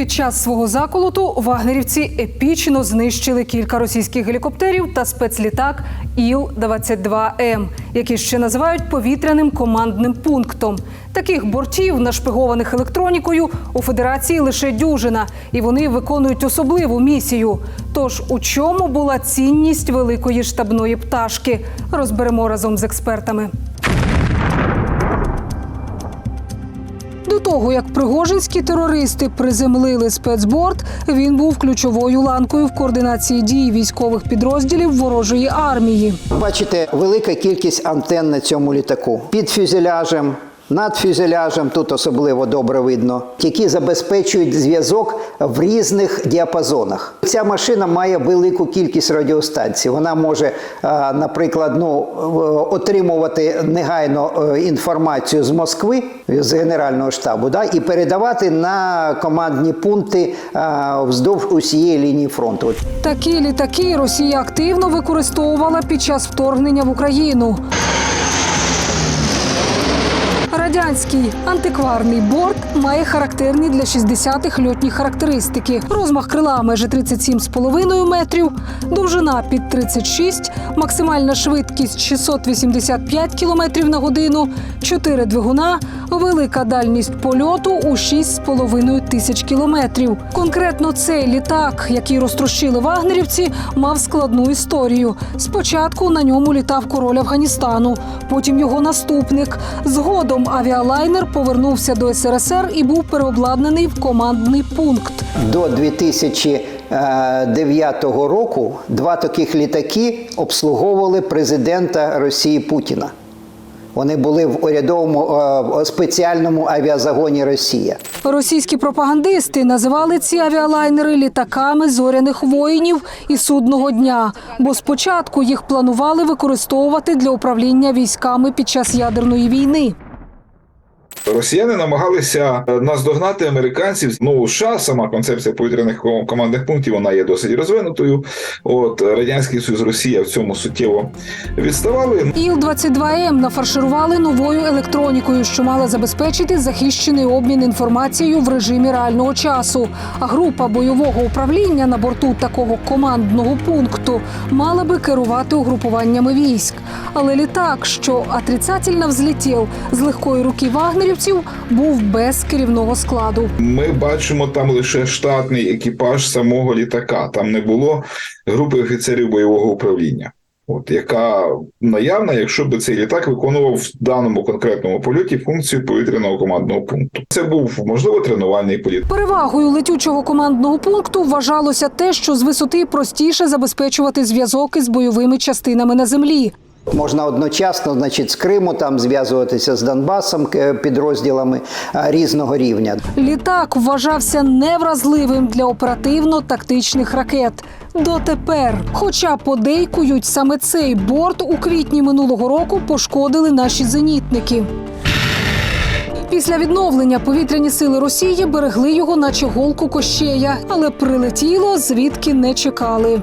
Під час свого заколоту вагнерівці епічно знищили кілька російських гелікоптерів та спецлітак Іл-22М, які ще називають повітряним командним пунктом. Таких бортів, нашпигованих електронікою, у федерації лише дюжина, і вони виконують особливу місію. Тож у чому була цінність великої штабної пташки? Розберемо разом з експертами. До того як пригожинські терористи приземлили спецборд, він був ключовою ланкою в координації дій військових підрозділів ворожої армії. Бачите, велика кількість антенн на цьому літаку. Під фюзеляжем, над фюзеляжем, тут особливо добре видно, які забезпечують зв'язок в різних діапазонах. Ця машина має велику кількість радіостанцій. Вона може, е, наприклад, ну, отримувати негайно е, інформацію з Москви, з Генерального штабу, да, і передавати на командні пункти е, вздовж усієї лінії фронту. Такі літаки Росія активно використовувала під час вторгнення в Україну. Радянський антикварний борт має характерні для 60-х льотні характеристики. Розмах крила майже 37,5 метрів, довжина під 36, максимальна швидкість 685 км на годину, 4 двигуна, велика дальність польоту у 6,5 тисяч кілометрів. Конкретно цей літак, який розтрощили вагнерівці, мав складну історію. Спочатку на ньому літав король Афганістану, потім його наступник. Згодом авіалайнер повернувся до СРСР і був переобладнаний в командний пункт. До 2009 року два таких літаки обслуговували президента Росії Путіна. Вони були в урядовому е, спеціальному авіазагоні Росія. Російські пропагандисти називали ці авіалайнери літаками зоряних воїнів і судного дня, бо спочатку їх планували використовувати для управління військами під час ядерної війни. Росіяни намагалися е, наздогнати американців. Ну, США сама концепція повітряних командних пунктів вона є досить розвинутою. От радянський союз Росія в цьому суттєво відставали. Іл-22М нафарширували новою електронікою, що мала забезпечити захищений обмін інформацією в режимі реального часу. А група бойового управління на борту такого командного пункту мала би керувати угрупуваннями військ. Але літак, що отрицательно взлетів з легкої руки вагнерівців, був без керівного складу. Ми бачимо там лише штатний екіпаж самого літака. Там не було групи офіцерів бойового управління. От яка наявна, якщо б цей літак виконував в даному конкретному польоті функцію повітряного командного пункту. Це був можливо тренувальний політ. Перевагою летючого командного пункту вважалося те, що з висоти простіше забезпечувати зв'язок із бойовими частинами на землі. Можна одночасно, значить, з Криму там зв'язуватися з Донбасом е, підрозділами е, різного рівня. Літак вважався невразливим для оперативно-тактичних ракет. Дотепер, хоча подейкують, саме цей борт у квітні минулого року пошкодили наші зенітники. Після відновлення повітряні сили Росії берегли його, наче голку кощея, але прилетіло звідки не чекали.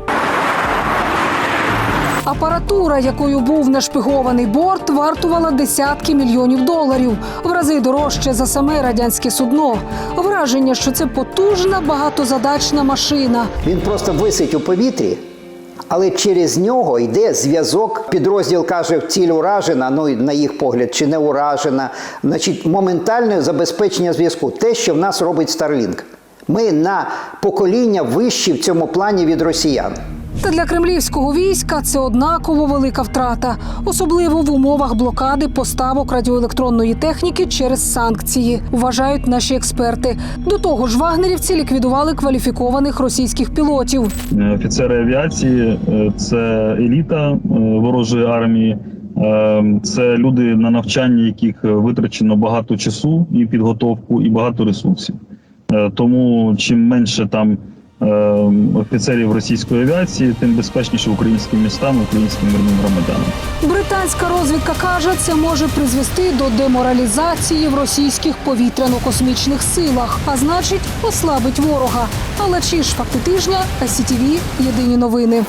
Апаратура, якою був нашпигований борт, вартувала десятки мільйонів доларів, в рази дорожче за саме радянське судно. Враження, що це потужна багатозадачна машина. Він просто висить у повітрі, але через нього йде зв'язок. Підрозділ каже, ціль уражена, ну на їх погляд, чи не уражена. Значить, моментальне забезпечення зв'язку. Те, що в нас робить Starlink. Ми на покоління вищі в цьому плані від росіян. Та для кремлівського війська це однаково велика втрата, особливо в умовах блокади поставок радіоелектронної техніки через санкції, вважають наші експерти. До того ж, вагнерівці ліквідували кваліфікованих російських пілотів. Е, Офіцери авіації е, це еліта е, ворожої армії. Це люди на навчання, яких витрачено багато часу і підготовку, і багато ресурсів. Е, Тому чим менше там е, офіцерів російської авіації, тим безпечніше українським містам, українським мирним громадянам. Британська розвідка каже, це може призвести до деморалізації в російських повітряно-космічних силах, а значить, ослабить ворога. Але чи ж факти тижня СІТІВІ – єдині новини.